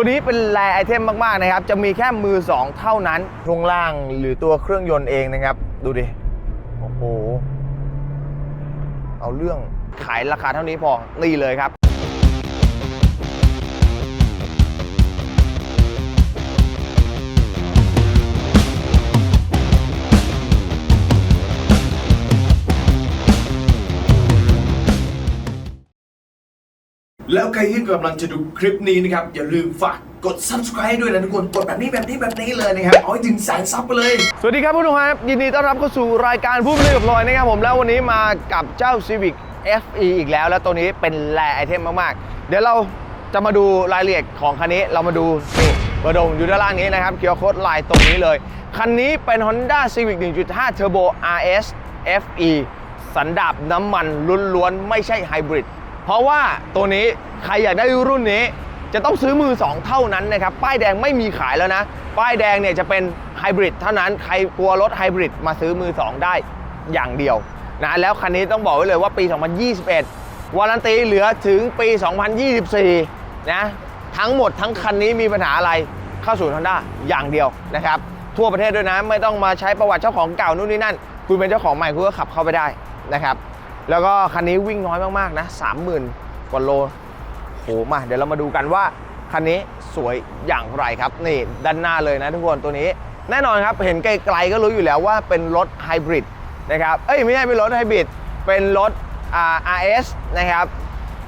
ตัวนี้เป็นแรไอเทมมากๆนะครับ จะมีแค่มือ 2 เท่านั้นช่วงล่างหรือตัวเครื่องยนต์เองนะครับ ดูดิ โอ้โห เอาเรื่องขายราคาเท่านี้พอ นี่เลยครับ แล้วใครที่กำลังจะดูคลิปนี้นะครับ อย่าลืมฝากกด subscribe ด้วยนะทุกคน กดแบบนี้แบบนี้แบบนี้เลยนะครับ เอาให้ถึงแสนซับไปเลย สวัสดีครับผู้ชมครับ ยินดีต้อนรับเข้าสู่รายการผู้บริกับลอยนะครับผมแล้ววันนี้มากับเจ้า Civic FE อีกแล้ว แล้วตัวนี้เป็นแรไอเทมมาก ๆ เดี๋ยวเราจะมาดูรายละเอียดของคันนี้เรามาดูนี่เบอร์โดมอยู่ด้านล่างนี้นะครับเคียวโค้ดลายตรงนี้เลย คันนี้เป็น Honda Civic 1.5 Turbo RS FE สันดาบน้ำมันล้วนๆไม่ใช่ไฮบริด เพราะว่าตัวนี้ใครอยากได้รุ่นนี้ จะต้องซื้อมือ 2 เท่านั้นนะครับ ป้ายแดงไม่มีขายแล้วนะ ป้ายแดงเนี่ยจะเป็นไฮบริดเท่านั้น ใครกลัวรถไฮบริดมาซื้อมือ 2 ได้อย่างเดียวนะแล้วคันนี้ต้องบอกไว้เลยว่าปี 2021 วารันตีเหลือถึงปี 2024 นะ ทั้งหมดทั้งคันนี้มีปัญหาอะไรเข้าสู่ Honda อย่างเดียวนะครับทั่วประเทศด้วยนะ ไม่ต้องมาใช้ประวัติเจ้าของเก่านู่นนี่นั่น คุณเป็นเจ้าของใหม่คุณก็ขับเข้าไปได้นะครับ แล้วก็คันนี้วิ่งน้อยมากๆนะ30,000 กว่าโลโหมาเดี๋ยวเรามาดูกันว่าคันนี้สวยอย่างไรครับ นี่ด้านหน้าเลยนะทุกคนตัวนี้ แน่นอนครับเห็นไกลๆก็รู้อยู่แล้วว่าเป็นรถไฮบริดนะครับเอ้ยไม่ใช่เป็นรถไฮบริดเป็นรถอ่า RS นะครับ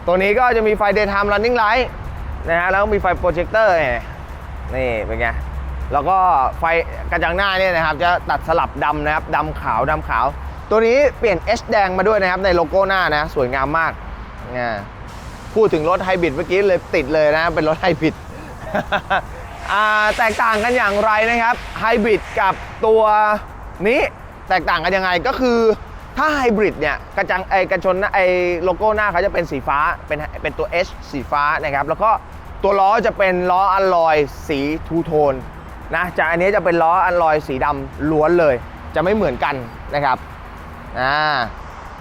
ตัวนี้ก็จะมีไฟ daytime running light นะฮะแล้วมีไฟโปรเจคเตอร์นี่เป็นไงแล้วก็ไฟกระจังหน้าเนี่ยนะครับจะตัดสลับดำนะครับดำขาวดำขาว ตัวนี้เปลี่ยน H แดงมาด้วยนะครับในโลโก้หน้านะ สวยงามมากนี่ยพูดถึงรถไฮบริดเมื่อกี้เลยติดเลยนะ เป็นรถไฮบริดแตกต่างกันอย่างไรนะครับไฮบริดกับตัวนี้แตกต่างกันยังไงก็คือถ้าไฮบริดเนี่ยกระจังไอกระชนไอโลโก้หน้าเขาจะเป็นสีฟ้าเป็นเป็นตัว H สีฟ้านะครับ แล้วก็ตัวล้อจะเป็นล้ออัลลอยสีทูโทนนะจากอันนี้จะเป็นล้ออัลลอยสีดำล้วนเลย จะไม่เหมือนกันนะครับ อ่า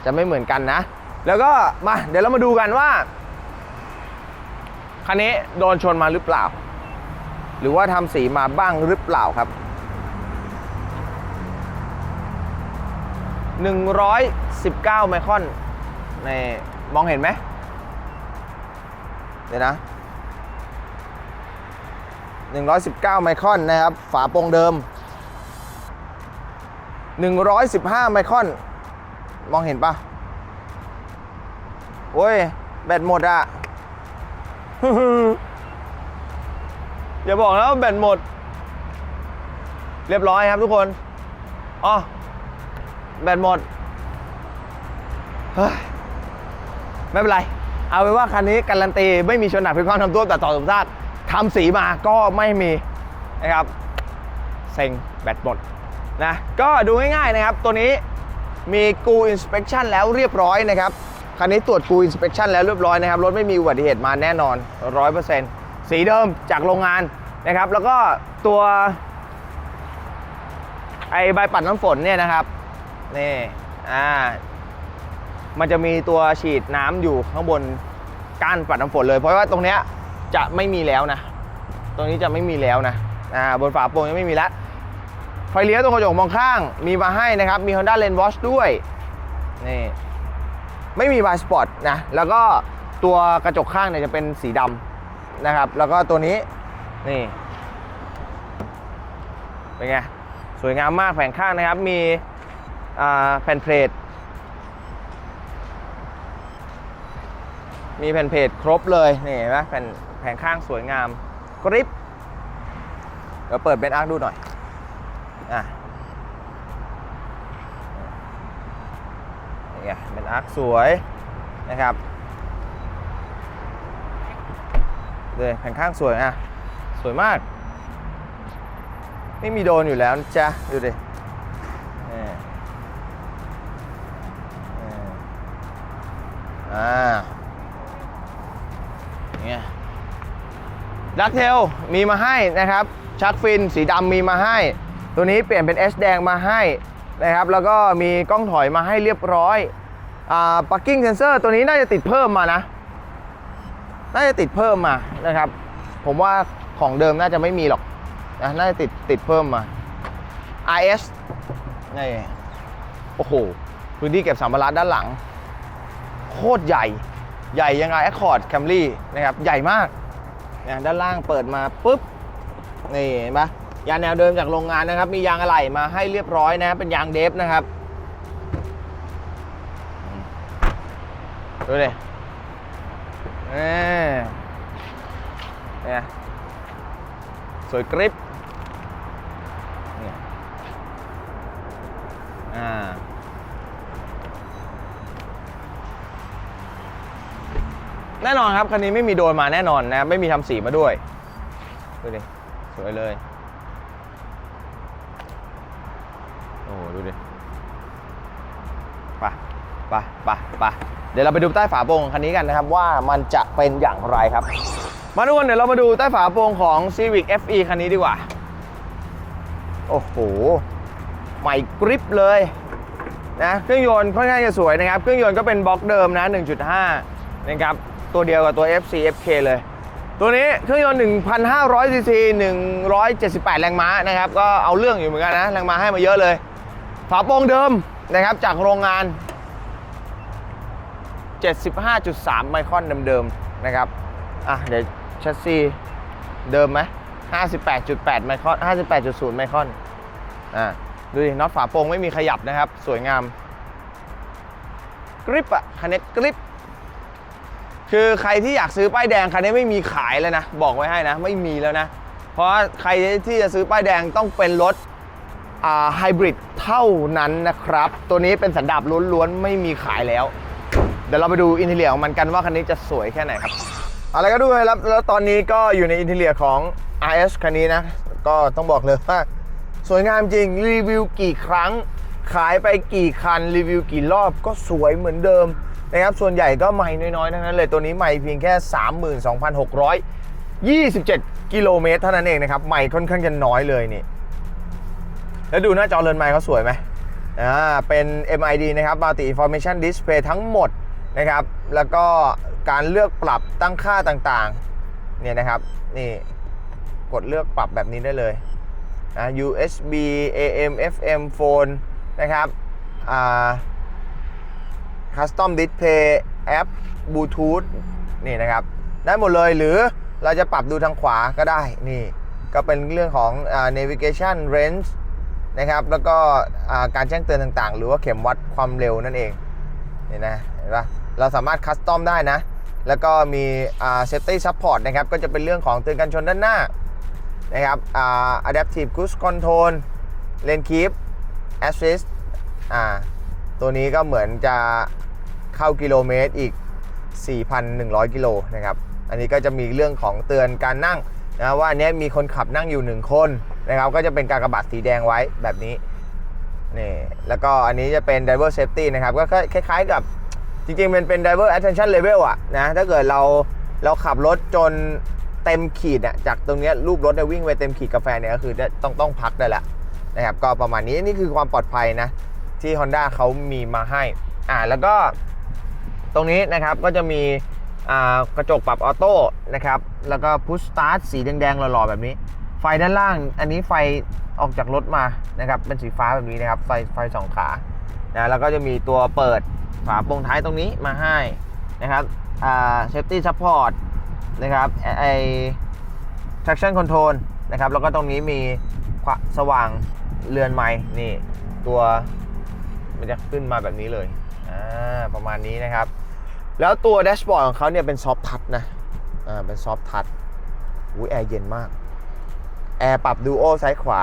จะไม่เหมือนกันนะ แล้วก็มาเดี๋ยวเรามาดูกันว่าคันนี้โดนชนมาหรือเปล่า หรือว่าทำสีมาบ้างหรือเปล่าครับ119ไมครอนในมองเห็นไหมเดี๋ยวนะ119ไมครอนนะครับ ฝาโปรงเดิม 115ไมครอน มองเห็นปะโอ้ย แบตหมดอะอย่าบอกนะว่าแบตหมด เรียบร้อยครับทุกคนอ๋อแบตหมดเฮ้ยไม่เป็นไร เอาไว้ว่าคันนี้การันตีไม่มีชนหนักพิความทำตัวแต่ต่อสมชาตทำสีมาก็ไม่มีนะครับ เซ็งแบตหมดนะ ก็ดูง่ายๆนะครับ ตัวนี้ มีกูอินสเป t ชันแล้วเรียบร้อยนะครับคันนี้ตรวจกูอินสเป t ชันแล้วเรียบร้อยนะครับรถไม่มีอุบัติเหตุมาแน่นอน 100%สีเดิมจากโรงงานนะครับ แล้วก็ตัวไอใบปัดน้ำฝนเนี่ยนะครับนี่อ่ามันจะมีตัวฉีดน้ำอยู่ข้างบนก้านปัดน้ำฝนเลย เพราะว่าตรงเนี้ยจะไม่มีแล้วนะ ตรงนี้จะไม่มีแล้วนะอ่าบนฝาโปรงยังไม่มีแล้ว ไฟเลี้ยวตรงกระจกมองข้างมีมาให้นะครับ มี Honda Lane Watch ด้วยนี่ไม่มีบายสปอร์ตนะ แล้วก็ตัวกระจกข้างเนี่ยจะเป็นสีดำนะครับ แล้วก็ตัวนี้นี่เป็นไง สวยงามมากแผงข้างนะครับ มีแผ่นเพลทมีแผ่นเพจครบเลยนี่เห็นไหมแผ่นแผงข้างสวยงามกริปเดี๋ยวเปิดเบนอาร์ดูหน่อย อะนี่ไงเป็นอาร์คสวยนะครับเลยแผ่นข้างสวยอะ สวยมาก ไม่มีโดนอยู่แล้วนะจ๊ะดูดินี่นี่อ่าเนี่ยดักเทลมีมาให้นะครับ ชักฟินสีดำมีมาให้ ตัวนี้เปลี่ยนเป็น S แดงมาให้นะครับ แล้วก็มีกล้องถอยมาให้เรียบร้อยอ่า parking sensor ตัวนี้น่าจะติดเพิ่มมานะ น่าจะติดเพิ่มมานะครับผผมว่าของเดิมน่าจะไม่มีหรอกนะน่าจะติดติดเพิ่มมา RS นี่โอ้โห พื้นที่เก็บสัมภาระด้านหลัง โคตรใหญ่ใหญ่ยังไง Accord Camry นะครับ ใหญ่มากนะด้านล่างเปิดมาปุ๊บ นี่เห็นปะ ยางแนวเดิมจากโรงงานนะครับ มียางอะไหล่มาให้เรียบร้อยนะ เป็นยางเดฟนะครับ ดูดิเอ้เนี่ยสวยกริปอ่าแน่นอนครับ คันนี้ไม่มีโดนมาแน่นอนนะ ไม่มีทำสีมาด้วย ดูดิ สวยเลย โอ้โหดูดิไปไปไปไปเดี๋ยวเราไปดูใต้ฝาโปรงของคันนี้กันนะครับว่ามันจะเป็นอย่างไรครับ มาทุกคนเดี๋ยวเรามาดูใต้ฝาโปรงของ Civic FE คันนี้ดีกว่า โอ้โห ใหม่กริปเลยนะเครื่องยนต์ค่อนข้างจะสวยนะครับ เครื่องยนต์ก็เป็นบล็อกเดิมนะ 1.5 นะครับ ตัวเดียวกับตัว FC FK เลย ตัวนี้เครื่องยนต์1,500 cc 178 แรงม้านะครับ ก็เอาเรื่องอยู่เหมือนกันนะ แรงม้าให้มาเยอะเลย ฝาโปรงเดิมนะครับจากโรงงาน 75.3 ไมครอนเดิมๆนะครับอะเดี๋ยวแชสซีเดิมไหม58.8 ไมครอน 58.0 ไมครอนอะดูดิน็อตฝาโปรงไม่มีขยับนะครับ สวยงาม กริปอะคันนี้กริปคือใครที่อยากซื้อป้ายแดงคันนี้ไม่มีขายแล้วนะ บอกไว้ให้นะ ไม่มีแล้วนะ เพราะใครที่จะซื้อป้ายแดงต้องเป็นรถ ไฮบริดเท่านั้นนะครับ ตัวนี้เป็นสันดาปล้วนๆ ไม่มีขายแล้ว เดี๋ยวเราไปดูอินเทเลียของมันกันว่าคันนี้จะสวยแค่ไหนครับอะไรก็ด้วยแล้วแล้วตอนนี้ก็อยู่ในอินเทเลียของ RS คันนี้นะ ก็ต้องบอกเลยว่า สวยงามจริงรีวิวกี่ครั้ง ขายไปกี่คันรีวิวกี่รอบก็สวยเหมือนเดิมนะครับส่วนใหญ่ก็ไม่น้อยๆทั้งนั้นเลยตัวนี้ไม่เพียงแค่ 32,627 กิโลเมตรเท่านั้นเองนะครับไม่ค่อนข้างจะน้อยเลยนี่ แล้วดูหน้าจอเรือนไม้เขาสวยไหมอ่าเป็น MID นะครับ Multi Information Display ทั้งหมดนะครับ แล้วก็การเลือกปรับตั้งค่าต่างๆ เนี่ยนะครับ นี่กดเลือกปรับแบบนี้ได้เลยนะ USB AM FM Phone นะครับอ่า Custom Display App Bluetooth นี่นะครับ ได้หมดเลยหรือเราจะปรับดูทางขวาก็ได้ นี่ ก็เป็นเรื่องของ navigation range นะครับ แล้วก็การแจ้งเตือนต่างๆ หรือว่าเข็มวัดความเร็วนั่นเองนี่นะเห็นปะเราสามารถคัสตอมได้นะ แล้วก็มีอ่า safety support นะครับ ก็จะเป็นเรื่องของเตือนกันชนด้านหน้านะครับอ่า adaptive cruise control lane keep assist อ่าตัวนี้ก็เหมือนจะเข้ากิโลเมตรอีก 4,100 กิโลนะครับ อันนี้ก็จะมีเรื่องของเตือนการนั่งนะว่าอันนี้มีคนขับนั่งอยู่ 1 คน นะครับก็จะเป็นการกระบาดสีแดงไว้แบบนี้นี่แล้วก็อันนี้จะเป็น driver safety นะครับก็คล้ายๆกับจริงๆมันเป็น driver attention level อะนะถ้าเกิดเราเราขับรถจนเต็มขีดอะจากตรงเนี้ยรูปรถเนี่ยวิ่งไปเต็มขีดกาแฟเนี่ยก็คือจะต้องต้องพักได้ละนะครับก็ประมาณนี้นี่คือความปลอดภัยนะที่ Honda เขามีมาให้อ่าแล้วก็ตรงนี้นะครับก็จะมีอ่ากระจกปรับออโต้นะครับแล้วก็พุชสตาร์ทสีแดงๆหล่อๆแบบนี้ ไฟด้านล่าง อันนี้ไฟออกจากรถมานะครับเป็นสีฟ้าแบบนี้นะครับ ไฟไฟสองขานะแล้วก็จะมีตัวเปิดฝาโปรงท้ายตรงนี้มาให้นะครับอ่าเซฟตี้ซัพพอร์ตนะครับไอ traction control นะครับแล้วก็ตรงนี้มีสว่างเรือนไม้นี่ตัวมันจะขึ้นมาแบบนี้เลยอ่าประมาณนี้นะครับ แล้วตัวแดชบอร์ดของเขาเนี่ยเป็นซอฟทัชนะอ่าเป็นซอฟทัชอุ้ยแอร์เย็นมาก แอร์ปรับดูโอซ้ายขวา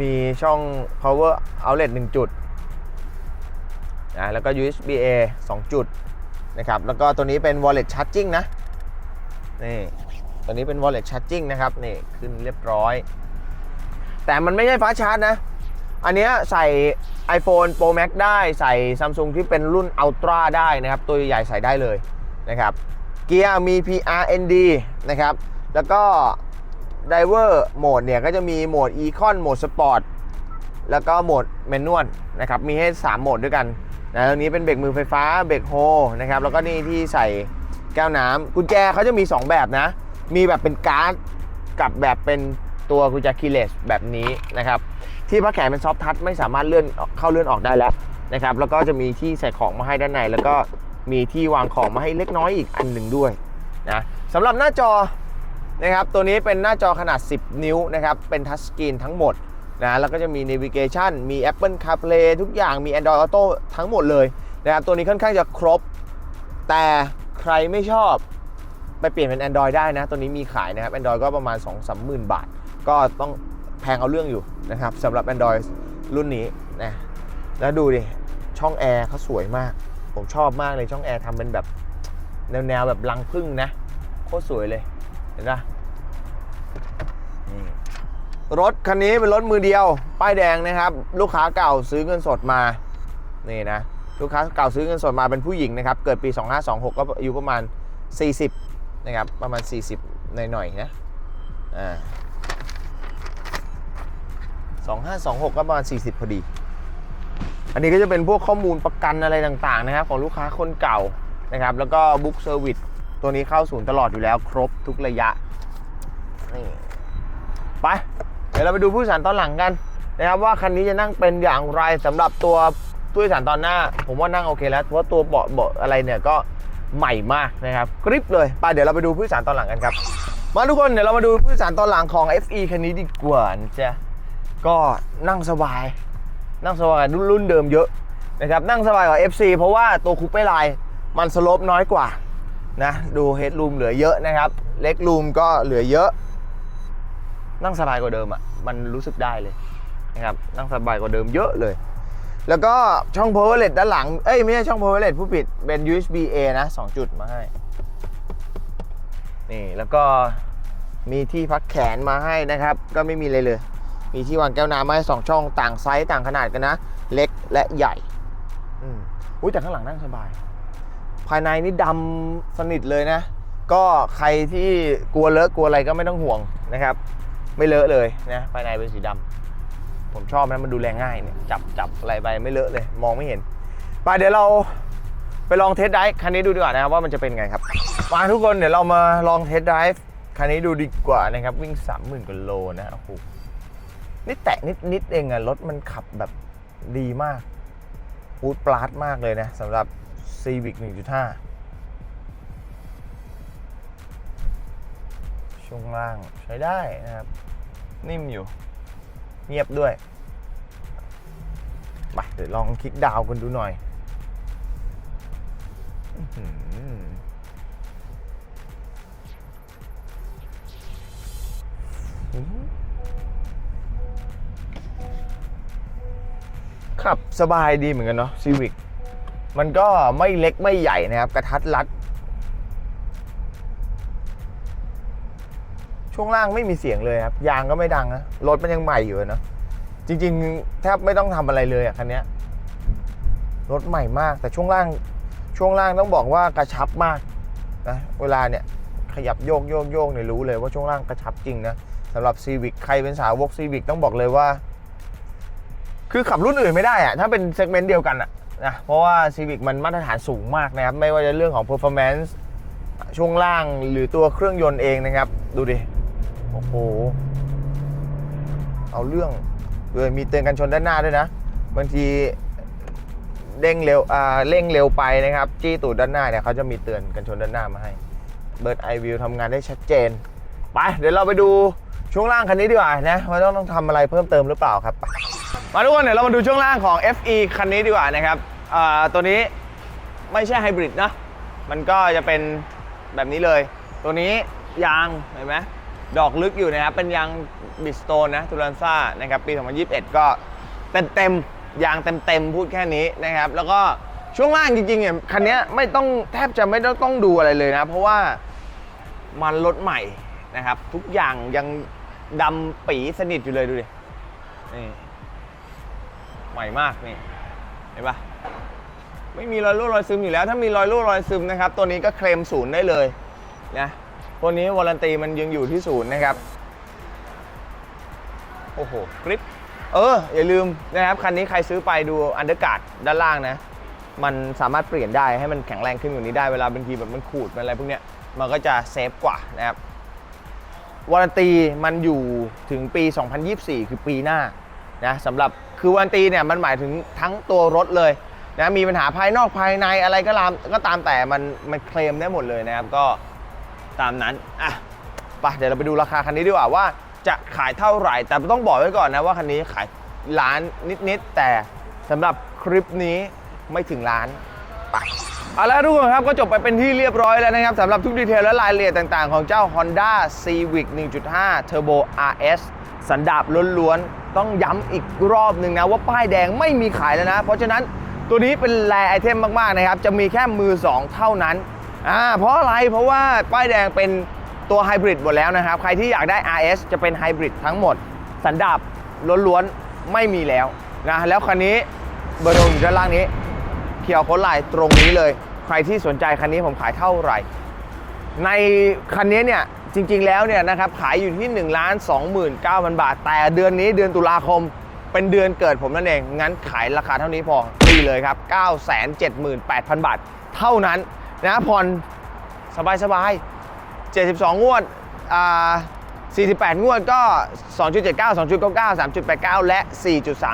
มีช่อง power outlet 1 จุดนะแล้วก็ USB A 2 จุดนะครับ แล้วก็ตัวนี้เป็น wallet charging นะ นี่ ตัวนี้เป็น wallet charging นะครับ นี่ ขึ้นเรียบร้อย แต่มันไม่ใช่ฟ้าชาร์จนะ อันเนี้ยใส่ iPhone Pro Max ได้ ใส่ Samsung ที่เป็นรุ่น Ultra ได้นะครับ ตัวใหญ่ใส่ได้เลยนะครับ เกียร์มี PRND นะครับ แล้วก็ Driver Mode เนี่ยก็จะมีโหมด Econ โหมด Sport แล้วก็โหมด Manual นะครับมีให้ 3 โหมดด้วยกันนะตรงนี้เป็นเบรกมือไฟฟ้าเบรกโฮนะครับแล้วก็นี่ที่ใส่แก้วน้ำกุญแจเขาจะมี 2 แบบนะ มีแบบเป็นการ์ดกับแบบเป็นตัวกุญแจคีย์เลสแบบนี้นะครับที่พระแขนเป็นซอฟทัชไม่สามารถเลื่อนเข้าเลื่อนออกได้แล้วนะครับแล้วก็จะมีที่ใส่ของมาให้ด้านใน แล้วก็มีที่วางของมาให้เล็กน้อยอีกอันหนึ่งด้วยนะสำหรับหน้าจอ นะครับ ตัวนี้เป็นหน้าจอขนาด 10 นิ้วนะครับ เป็นทัชสกรีนทั้งหมดนะ แล้วก็จะมี navigation มี Apple CarPlay ทุกอย่างมี Android Auto ทั้งหมดเลยนะครับ ตัวนี้ค่อนข้างจะครบ แต่ใครไม่ชอบไปเปลี่ยนเป็น Android ได้นะ ตัวนี้มีขายนะครับ Android ก็ประมาณ 2 3 0 0 0 0บาท ก็ต้องแพงเอาเรื่องอยู่นะครับสำหรับ Android รุ่นนี้นะแล้วดูดิ ช่องแอร์เขาสวยมาก ผมชอบมากเลยช่องแอร์ทำเป็นแบบแนวแนวๆแบบรังพึ่งนะ โคตรสวยเลย เห็นปะ นี่รถคันนี้เป็นรถมือเดียว ป้ายแดงนะครับ ลูกค้าเก่าซื้อเงินสดมา นี่นะ ลูกค้าเก่าซื้อเงินสดมาเป็นผู้หญิงนะครับ เกิดปี 2526 ก็อายุประมาณ 40 นะครับ ประมาณ 40 หน่อยๆนะ อ่า2526 ก็ประมาณ 40 พอดี อันนี้ก็จะเป็นพวกข้อมูลประกันอะไรต่างๆนะครับ ของลูกค้าคนเก่านะครับ แล้วก็บุ๊กเซอร์วิสตัวนี้เข้าศูนย์ตลอดอยู่แล้วครบทุกระยะ นี่ ดี๋ยวเราไปดูผู้โดยสารตอนหลังกันนะครับว่าคันนี้จะนั่งเป็นอย่างไรสำหรับตัวผู้โดยสารตอนหน้า ผมว่านั่งโอเคแล้วเพราะตัวเบาะเบาะอะไรเนี่ยก็ใหม่มากนะครับกริปเลยไปเดี๋ยวเราไปดูผู้โดยสารตอนหลังกันครับ มาทุกคนเดี๋ยวเรามาดูผู้โดยสารตอนหลังของ FE คันนี้ดีกว่านะจ๊ะก็นั่งสบาย นั่งสบายรุ่นรุ่นเดิมเยอะนะครับนั่งสบายกว่า FC เพราะว่าตัวคูเป้ไลน์มันสโลปน้อยกว่านะดูเฮดรูมเหลือเยอะนะครับ เล็กรูมก็เหลือเยอะ นั่งสบายกว่าเดิมอะมันรู้สึกได้เลยนะครับนั่งสบายกว่าเดิมเยอะเลย แล้วก็ช่อง power LED ด้านหลัง เอ้ยไม่ใช่ช่อง power LED ผู้ผิดเป็น USB A นะ 2 จุดมาให้นี่แล้วก็มีที่พักแขนมาให้นะครับ ก็ไม่มีเลยเลย มีที่วางแก้วน้ำมาให้สองช่องต่างไซส์ต่างขนาดกันนะ เล็กและใหญ่อืมอุ้ยแต่ข้างหลังนั่งสบาย ภายในนี่ดำสนิทเลยนะ ก็ใครที่กลัวเลอะกลัวอะไรก็ไม่ต้องห่วงนะครับ ไม่เลอะเลยนะภายในเป็นสีดำผมชอบนะมันดูแลง่ายเนี่ยจับจับอะไรไปไม่เลอะเลย มองไม่เห็นไปเดี๋ยวเราไปลองเทสไดฟ์คันนี้ดูดีกว่านะครับว่ามันจะเป็นไงครับมาทุกคนเดี๋ยวเรามาลองเทสไดฟ์คันนี้ดูดีกว่านะครับวิ่ง30,000กว่าโลนะโอ้โหนี่แตะนิดนิดเองอะรถมันขับแบบดีมากพูดปลาดมากเลยนะสำหรับ Civic 1.5 ช่วงล่างใช้ได้นะครับ นิ่มอยู่ เงียบด้วยไปเดี๋ยวลองคลิกดาวกันดูหน่อยขับสบายดีเหมือนกันเนาะซีวิกมันก็ไม่เล็กไม่ใหญ่นะครับ กระทัดรัด ช่วงล่างไม่มีเสียงเลยครับ ยางก็ไม่ดังนะ รถมันยังใหม่อยู่นะ จริงๆ แทบไม่ต้องทำอะไรเลยอะคันนี้รถใหม่มาก แต่ช่วงล่าง ช่วงล่างต้องบอกว่ากระชับมากนะ เวลาเนี่ยขยับโยกโยกโยกเนี่ยรู้เลยว่าช่วงล่างกระชับจริงนะสำหรับซีวิกใครเป็นสาวกซีวิกต้องบอกเลยว่า คือขับรุ่นอื่นไม่ได้อะถ้าเป็นเซกเมนต์เดียวกันอะนะเพราะว่า Civic มันมาตรฐานสูงมากนะครับ ไม่ว่าจะเรื่องของ performance ช่วงล่างหรือตัวเครื่องยนต์เองนะครับ ดูดิ โอ้โห เอาเรื่องเลยมีเตือนกันชนด้านหน้าด้วยนะ บางทีเร่งเร็วอ่าเร่งเร็วไปนะครับ จี้ตูดด้านหน้าเนี่ยเขาจะมีเตือนกันชนด้านหน้ามาให้ เบิร์ดไอวิวทำงานได้ชัดเจน ไป เดี๋ยวเราไปดูช่วงล่างคันนี้ดีกว่านะว่าต้องต้องทำอะไรเพิ่มเติมหรือเปล่าครับ มาทุกคนเดี๋ยวเรามาดูช่วงล่างของ FE คันนี้ดีกว่านะครับอ่าตัวนี้ไม่ใช่ไฮบริดนะ มันก็จะเป็นแบบนี้เลย ตัวนี้ยางเห็นไหม ดอกลึกอยู่นะครับ เป็นยางบิสโตนนะทูรันซ่านะครับปี 2021 ก็เต็มเต็มยางเต็มเต็มพูดแค่นี้นะครับ แล้วก็ช่วงล่างจริงๆเนี่ยคันนี้ไม่ต้องแทบจะไม่ต้องต้องดูอะไรเลยนะ เพราะว่ามันรถใหม่นะครับ ทุกอย่างยังดำปีสนิทอยู่เลยดูดินี่ใหม่มากนี่เห็นปะไม่มีรอยรั่วรอยซึมอยู่แล้ว ถ้ามีรอยรั่วรอยซึมนะครับ ตัวนี้ก็เคลมศูนย์ได้เลยนะ ตัวนี้วารันตีมันยังอยู่ที่ศูนย์นะครับ โอ้โหกริปเออ อย่าลืมนะครับ คันนี้ใครซื้อไปดูอันเดอร์การ์ดด้านล่างนะ มันสามารถเปลี่ยนได้ให้มันแข็งแรงขึ้นกว่านี้ได้เวลาบางทีแบบมันขูดมันอะไรพวกเนี้ยมันก็จะเซฟกว่านะครับวารันตีมันอยู่ถึงปี 2024 คือปีหน้านะสำหรับคือวารันตีเนี่ยมันหมายถึงทั้งตัวรถเลยนะมีปัญหาภายนอกภายในอะไรก็ตามก็ตามแต่มันมันเคลมได้หมดเลยนะครับก็ ตามนั้นอะไปเดี๋ยวเราไปดูราคาคันนี้ดีกว่าว่าจะขายเท่าไหร่ แต่ต้องบอกไว้ก่อนนะว่าคันนี้ขายล้านนิดๆแต่สำหรับคลิปนี้ไม่ถึงล้านเอาละทุกคนครับก็จบไปเป็นที่เรียบร้อยแล้วนะครับสำหรับทุกดีเทลและรายละเอียดต่างๆ ของเจ้า Honda Civic 1.5 Turbo RS สันดาบล้วนๆ ต้องย้ำอีกรอบหนึ่งนะ ว่าป้ายแดงไม่มีขายแล้วนะ เพราะฉะนั้นตัวนี้เป็นแรไอเทมมาก ๆ นะครับ จะมีแค่มือ 2 เท่านั้น อ่าเพราะอะไรเพราะว่าป้ายแดงเป็นตัวไฮบริดหมดแล้วนะครับ ใครที่อยากได้ RS จะเป็นไฮบริดทั้งหมด สันดาบล้วนๆ ไม่มีแล้วนะแล้วคันนี้เบอร์โทรอยู่ด้านล่างนี้เคียวโค้ดลน์ตรงนี้เลย ใครที่สนใจคันนี้ผมขายเท่าไหร่ ในคันนี้เนี่ยจริงๆแล้วเนี่ยนะครับขายอยู่ที่1นึ่งล้านสองหมื่นเก้าพันบาท แต่เดือนนี้เดือนตุลาคมเป็นเดือนเกิดผมนั่นเอง งั้นขายราคาเท่านี้พอดีเลยครับ 9 7 8 0 0 0 บาท เท่านั้น นะผ่อนสบายๆ72 งวดอ่า48 งวดก็ 2.79 2.99 3.89 และ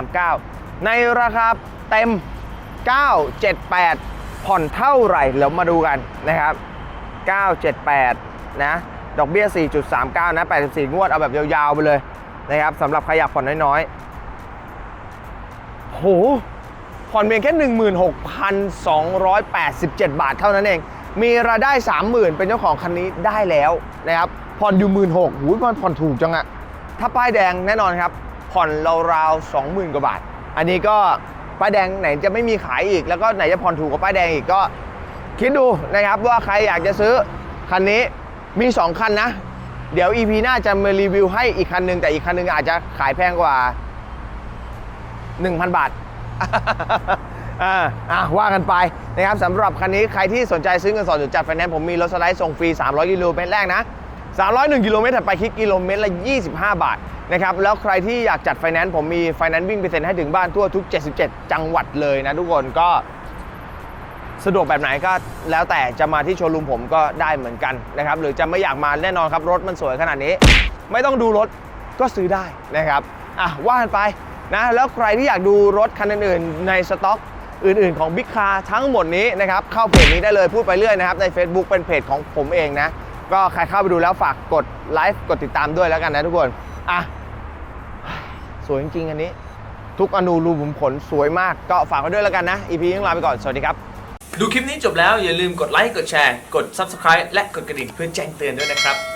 4.39 ในราคาเต็ม 978 ผ่อนเท่าไหร่เดี๋ยวมาดูกันนะครับ 978 นะ ดอกเบี้ย 4.39 นะ 84 งวด เอาแบบยาวๆ ไปเลยนะครับสำหรับใครอยากผ่อนน้อยๆโห ผ่อนเพียงแค่ 16,287 บาทเท่านั้นเอง มีรายได้ 30,000 เป็นเจ้าของคันนี้ได้แล้วนะครับ ผ่อนอยู่ 16,000หูยมันผ่อนถูกจังอะถ้าป้ายแดงแน่นอนครับ ผ่อนราวๆ20,000 กว่าบาท อันนี้ก็ป้ายแดงไหนจะไม่มีขายอีก แล้วก็ไหนจะผ่อนถูกกว่าป้ายแดงอีกก็คิดดูนะครับว่าใครอยากจะซื้อคันนี้มี 2 คันนะ เดี๋ยว EP หน้าจะมารีวิวให้อีกคันหนึ่งแต่อีกคันหนึ่งอาจจะขายแพงกว่า 1,000 บาท อ่าอะว่ากันไปนะครับสำหรับคันนี้ใครที่สนใจซื้อเงินสดหรือจัดไฟแนนซ์ผมมีรถสไลด์ส่งฟรี 300 กิโลเมตรแรกนะ 301 กิโลเมตรถัดไปคิดกิโลเมตรละ 25 บาทนะครับแล้วใครที่อยากจัดไฟแนนซ์ผมมีไฟแนนซ์วิ่งไปเซ็นให้ถึงบ้านทั่วทุก 77 จังหวัดเลยนะทุกคนก็สะดวกแบบไหนก็แล้วแต่จะมาที่โชว์รูมผมก็ได้เหมือนกันนะครับหรือจะไม่อยากมาแน่นอนครับรถมันสวยขนาดนี้ ไม่ต้องดูรถก็ซื้อได้นะครับอะว่ากันไป นะแล้วใครที่อยากดูรถคันอื่นๆในสต็อกอื่นๆของบิ๊กคาทั้งหมดนี้นะครับเข้าเพจนี้ได้เลยพูดไปเรื่อยนะครับใน Facebook เป็นเพจของผมเองนะ ก็ใครเข้าไปดูแล้วฝากกดไลฟ์กดติดตามด้วยแล้วกันนะทุกคนอะสวยจริงๆอันนี้ ทุกอนูรูขุมขนสวยมากก็ฝากไว้ด้วยแล้วกันนะ EP นี้ต้องลาไปก่อน สวัสดีครับ ดูคลิปนี้จบแล้วอย่าลืมกดไลค์กดแชร์ กด Subscribe และกดกระดิ่งเพื่อแจ้งเตือนด้วยนะครับ